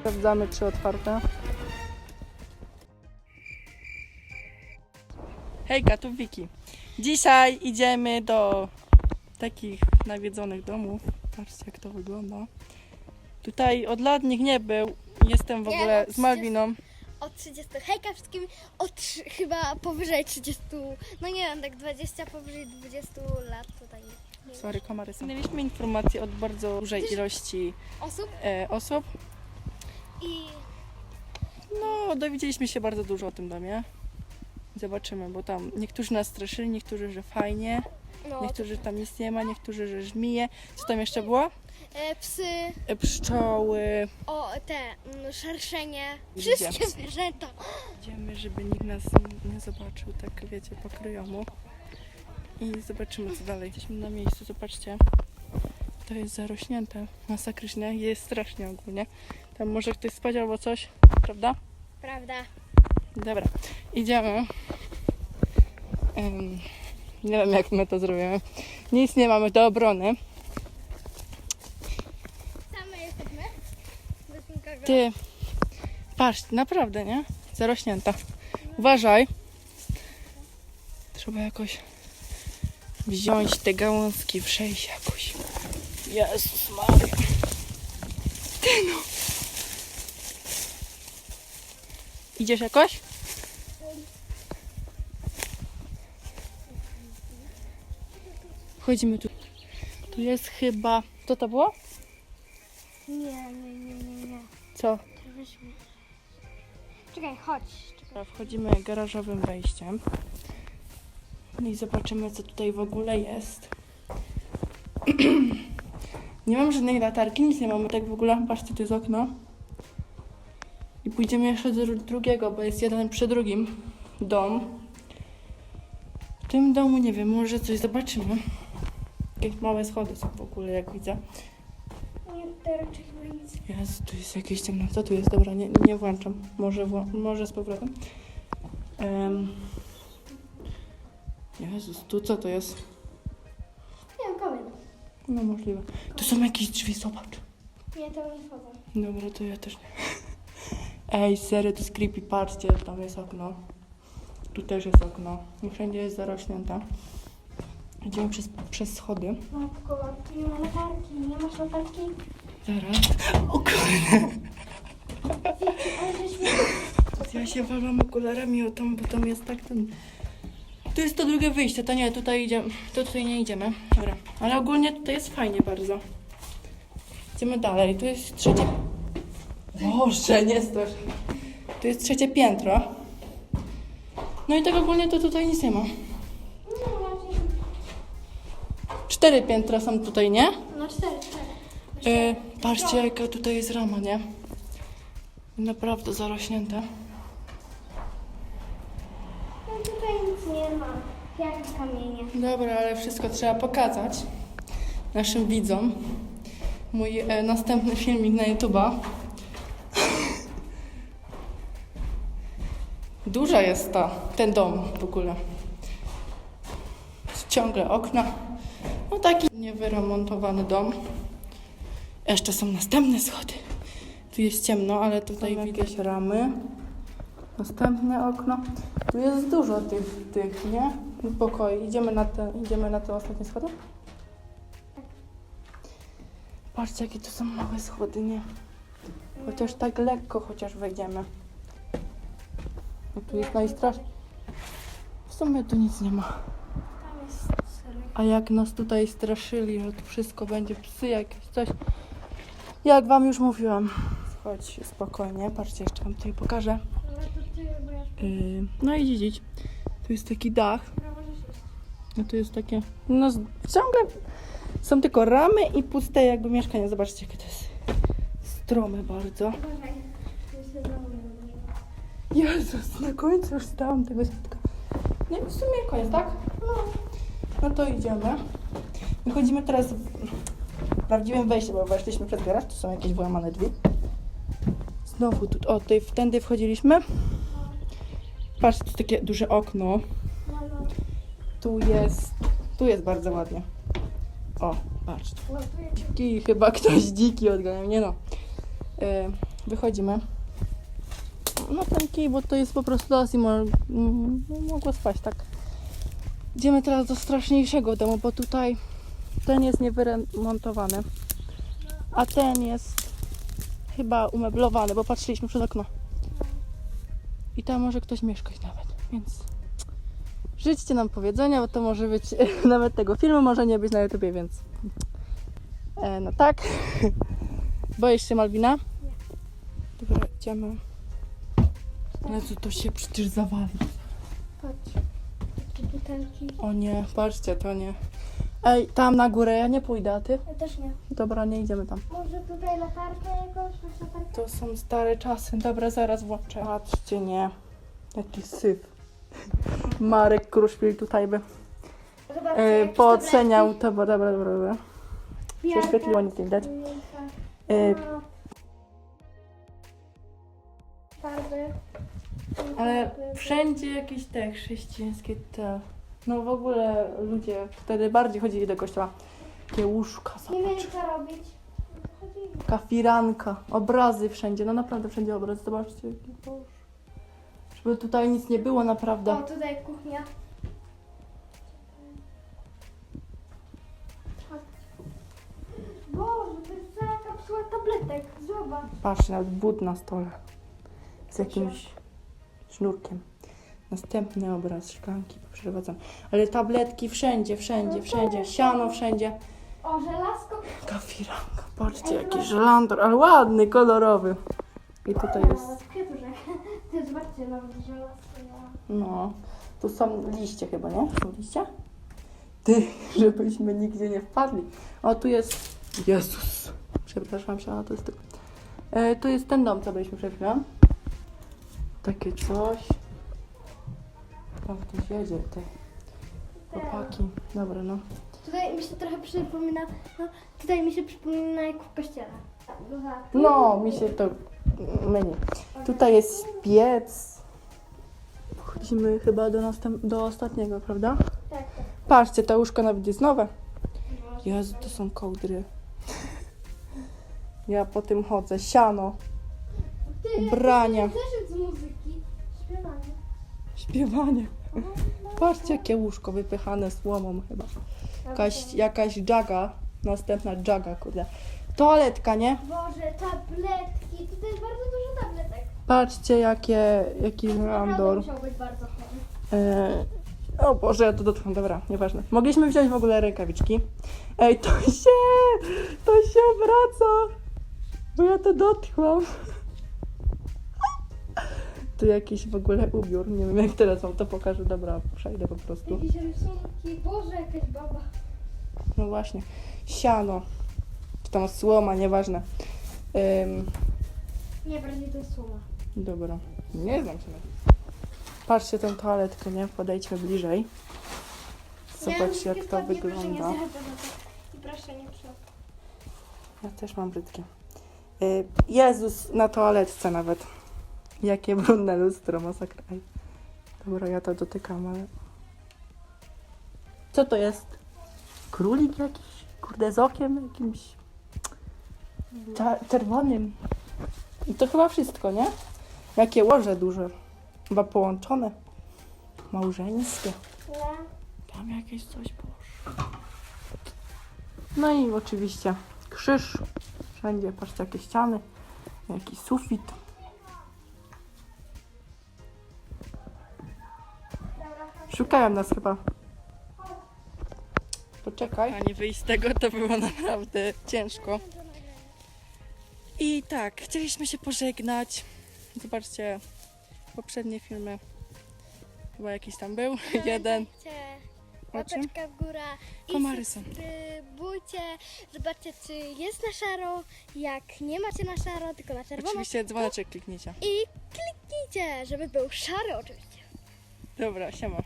Sprawdzamy, czy otwarte. Hejka, tu Wiki. Dzisiaj idziemy do takich nawiedzonych domów. Patrzcie, jak to wygląda. Tutaj od lat nikt nie był. Jestem w Nie, ogóle od z Malwiną. Od 30. Hejka wszystkim od trzy- chyba powyżej 30. No nie wiem, tak 20 powyżej 20 lat tutaj. Sorry, kamery są. Mieliśmy informacje od bardzo dużej ilości Osób e, osób. I No, dowiedzieliśmy się bardzo dużo o tym domie. Zobaczymy, bo tam niektórzy nas straszyli, niektórzy, że fajnie, no, niektórzy, że tam nic nie ma, niektórzy, że żmije. Co tam jeszcze było? e, psy, E, Pszczoły. o te mm, szerszenie, Widzicie. wszystkie zwierzęta. Idziemy, żeby nikt nas nie zobaczył, tak wiecie, po kryjomu. I zobaczymy, co dalej. Jesteśmy na miejscu, zobaczcie. To jest zarośnięte, masakrycznie, jest strasznie ogólnie. Tam może ktoś spać albo coś, prawda? Prawda? Dobra, idziemy. Em, nie wiem, jak my to zrobimy. Nic nie mamy do obrony. Same jesteśmy. Bez nikogo. Ty, patrz, naprawdę, nie? Zarośnięta. Uważaj. Trzeba jakoś wziąć te gałązki, przejść jakoś. Jezus Maria. Ty no. Idziesz jakoś? Wchodzimy tu. Tu jest chyba... Co to było? Nie, nie, nie, nie, nie. Co? Weźmy. Czekaj, chodź. Czekaj. Dobra, Wchodzimy garażowym wejściem. No I zobaczymy, co tutaj w ogóle jest. nie mam żadnej latarki, nic nie mamy tak w ogóle. Patrzcie, to jest okno. I pójdziemy jeszcze do dru- drugiego, bo jest jeden przy drugim dom. W tym domu nie wiem, może coś zobaczymy. Jakieś małe schody są w ogóle, jak widzę. Nie, to raczej chyba nic. Jezu, tu jest jakieś ciemnota, tu jest, dobra, nie, nie włączam. Może, wło- może z powrotem. Um. Jezus, tu co to jest? Nie wiem, kamień. No możliwe. Tu są jakieś drzwi, zobacz. Nie, to nie wchodzę. Dobra, to ja też nie. Ej, serio, to jest creepy, patrzcie, tam jest okno. Tu też jest okno. I wszędzie jest zarośnięte. Idziemy przez, przez schody. Matko, tu nie ma latarki. Nie masz latarki? Zaraz. O kurde. Ale żeśmy... Ja się walam okularami o tam, bo tam jest tak ten... Tu jest to drugie wyjście, to nie, tutaj idziemy, to tutaj nie idziemy. Dobra, ale ogólnie tutaj jest fajnie bardzo. Idziemy dalej, tu jest trzecie... Boże, nie strasz. Tu jest trzecie piętro. No i tak ogólnie to tutaj nic nie ma. Cztery piętra są tutaj, nie? No cztery, cztery. E, patrzcie, jaka tutaj jest rama, nie? Naprawdę zarośnięte. No tutaj nic nie ma. Jak kamienie. Dobra, ale wszystko trzeba pokazać naszym widzom. Mój e, następny filmik na YouTube'a. Duża jest ta, ten dom w ogóle. Ciągle okna. No taki niewyremontowany dom. Jeszcze są następne schody. Tu jest ciemno, ale tutaj jakieś ramy. Następne okno. Tu jest dużo tych, tych nie? Pokoi. Idziemy na te, idziemy na te ostatnie schody? Patrzcie, jakie tu są małe schody, nie? Chociaż tak lekko chociaż wejdziemy. Tu jest najstraszniej. W sumie tu nic nie ma. A jak nas tutaj straszyli, że tu wszystko będzie psy jakieś coś. Jak wam już mówiłam. Chodź spokojnie, patrzcie, jeszcze wam tutaj pokażę. Yy, no i dziś. Tu jest taki dach. No to jest takie. No ciągle są tylko ramy i puste jakby mieszkania. Zobaczcie, jakie to jest strome bardzo. Uważaj. To jest znowu nie Jezus, na końcu już stałam tego spotka. No i w sumie koniec, tak? No. No to idziemy. Wychodzimy teraz w prawdziwym wejściu, bo weszliśmy przed garaż. Są jakieś włamane drzwi. Znowu tu, o, tutaj wtędy wchodziliśmy. Patrzcie, tu takie duże okno. No, no. Tu jest, tu jest bardzo ładnie. O, patrz. Dziki, chyba ktoś dziki odganiał, nie no. E, wychodzimy. No ten kij, bo to jest po prostu las i mo- spać, tak. Idziemy teraz do straszniejszego domu, bo tutaj ten jest niewyremontowany, a ten jest chyba umeblowany, bo patrzyliśmy przez okno. I tam może ktoś mieszkać nawet, więc życzcie nam powiedzenia, bo to może być nawet tego filmu, może nie być na YouTubie, więc e, no tak. Boisz się Malwina? Dobra, idziemy. Jezu, to się przecież zawali. Patrz. Takie butelki. O nie, patrzcie, to nie. Ej, tam na górę ja nie pójdę, a ty? Ja też nie. Dobra, nie idziemy tam. Może tutaj latarkę jakąś? Masz latarkę? To są stare czasy. Dobra, zaraz włączę. Patrzcie, nie. Jaki syf. Marek Kruszwil tutaj by Zobaczcie, e, jakieś pooceniał. tabletki. To, bo dobra, dobra, dobra. Prześwietliło, nic nie widać. Pijarka. E, No. Farby. Ale wszędzie jakieś te chrześcijańskie te... No w ogóle ludzie wtedy bardziej chodzili do kościoła. Takie łóżka, Nie zobacz. wiem co robić. Chodzili. Kafiranka, obrazy wszędzie, no naprawdę wszędzie obrazy, zobaczcie jaki boż. Żeby tutaj nic nie było, naprawdę. O, tutaj kuchnia. Boże, to jest cała kapsuła tabletek. Zobacz. Patrz, nawet but na stole. Z jakimś sznurkiem. Następny obraz, szklanki poprzeprowadzam. Ale tabletki wszędzie, wszędzie, wszędzie. Siano wszędzie. O, żelazko. Kafiranka, patrzcie, jaki żelandor, ale ładny, kolorowy. I tutaj jest, Nawet kwiatuszek. Ty zobaczcie, nawet żelazko. ja- no, tu są liście chyba, nie? Są liście? Ty, żebyśmy nigdzie nie wpadli. O, tu jest, Jezus, przepraszam się, ale to jest tylko... E, tu jest ten dom, co byliśmy przed chwilą. Takie coś. Tam ktoś jedzie, te chłopaki. Dobra, no. Tutaj mi się trochę przypomina, no, tutaj mi się przypomina jak w kościele. No, mi się to myli. Tutaj jest piec. Wchodzimy chyba do, następ- do ostatniego, prawda? Tak, tak. Patrzcie, to łóżko nawet jest nowe. Jezu, to są kołdry. Ja po tym chodzę. Siano, Ty, ubrania, też z muzyki. Śpiewanie. Patrzcie, jakie łóżko wypychane słomą chyba. Jakaś, jakaś dżaga. Następna dżaga, kurde. Toaletka, nie? Boże, tabletki. Tutaj jest bardzo dużo tabletek. Patrzcie, jakie, jaki Naprawdę randor. musiał być bardzo chory. E, o Boże, ja to dotknę, dobra, nieważne. Mogliśmy wziąć w ogóle rękawiczki. Ej, to się, to się obraca, bo ja to dotkłam. Tu jakiś w ogóle ubiór, nie wiem jak teraz wam to pokażę, dobra, przejdę po prostu. Jakieś rysunki. Boże, jakaś baba. No właśnie, siano, czy tam słoma, nieważne. Ym, Nie, bardziej to jest słoma. dobra, nie znam się na tym. Patrzcie tę toaletkę, nie? Podejdźmy bliżej. Zobaczcie jak to wygląda. I proszę nie. Ja też mam brzydkie. Y, Jezus na toaletce nawet. Jakie brudne lustro, masakra. Ej. Dobra, ja to dotykam, ale... Co to jest? Królik jakiś? Kurde, z okiem jakimś... Cza- czerwonym. I to chyba wszystko, nie? Jakie łoże duże. Chyba połączone. Małżeńskie. Tam jakieś coś Boże. No i oczywiście krzyż. Wszędzie, patrzcie, jakie ściany. Jakiś sufit. Szukają nas chyba. Poczekaj. A nie wyjść z tego to było naprawdę ciężko. I tak, chcieliśmy się pożegnać. Zobaczcie poprzednie filmy. Chyba jakiś tam był. Jeden. O czym? Łapeczka w górę i Komary są. subskrybujcie. Zobaczcie, czy jest na szaro. Jak nie macie na szaro, tylko na czerwono. Oczywiście dzwoneczek kliknijcie. I kliknijcie, żeby był szary oczywiście. Dobra, siema.